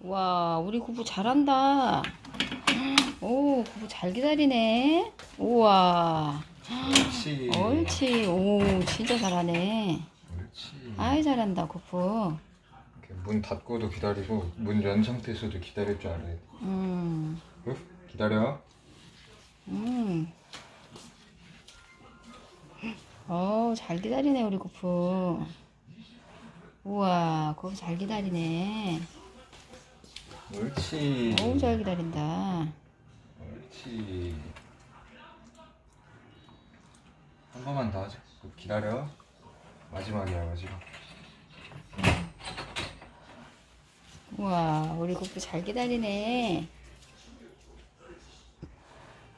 와, 우리 구부 잘한다. 오, 구부 잘 기다리네. 우와. 옳지. 옳지. 오, 진짜 잘하네. 옳지. 아이, 잘한다, 구부. 이렇게 문 닫고도 기다리고 문 연 상태에서도 기다릴 줄 알아야 돼. 음, 응? 기다려. 음. 어, 잘 기다리네, 우리 구부. 우와, 구부 잘 기다리네. 옳지. 어우, 잘 기다린다. 옳지. 한 번만 더 하자. 기다려. 마지막이야 마지막. 우와, 우리 구부 잘 기다리네.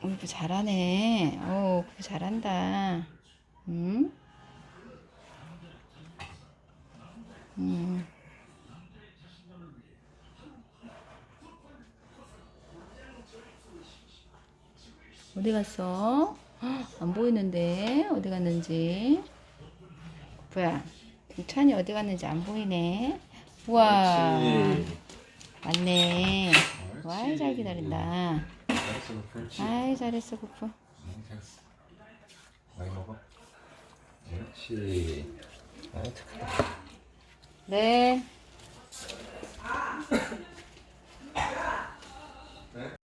우리 구부 잘하네. 오, 구부 잘한다. 응? 음. 어디 갔어? 헉, 안 보이는데 어디 갔는지. 구부야, 동찬이 어디 갔는지 안 보이네. 우와. 옳지. 맞네. 옳지. 와, 잘 기다린다. 잘했어 그. 아이, 잘했어, 구프. 잘했어. 많이 먹어. 옳지. 아이 착하다. 네.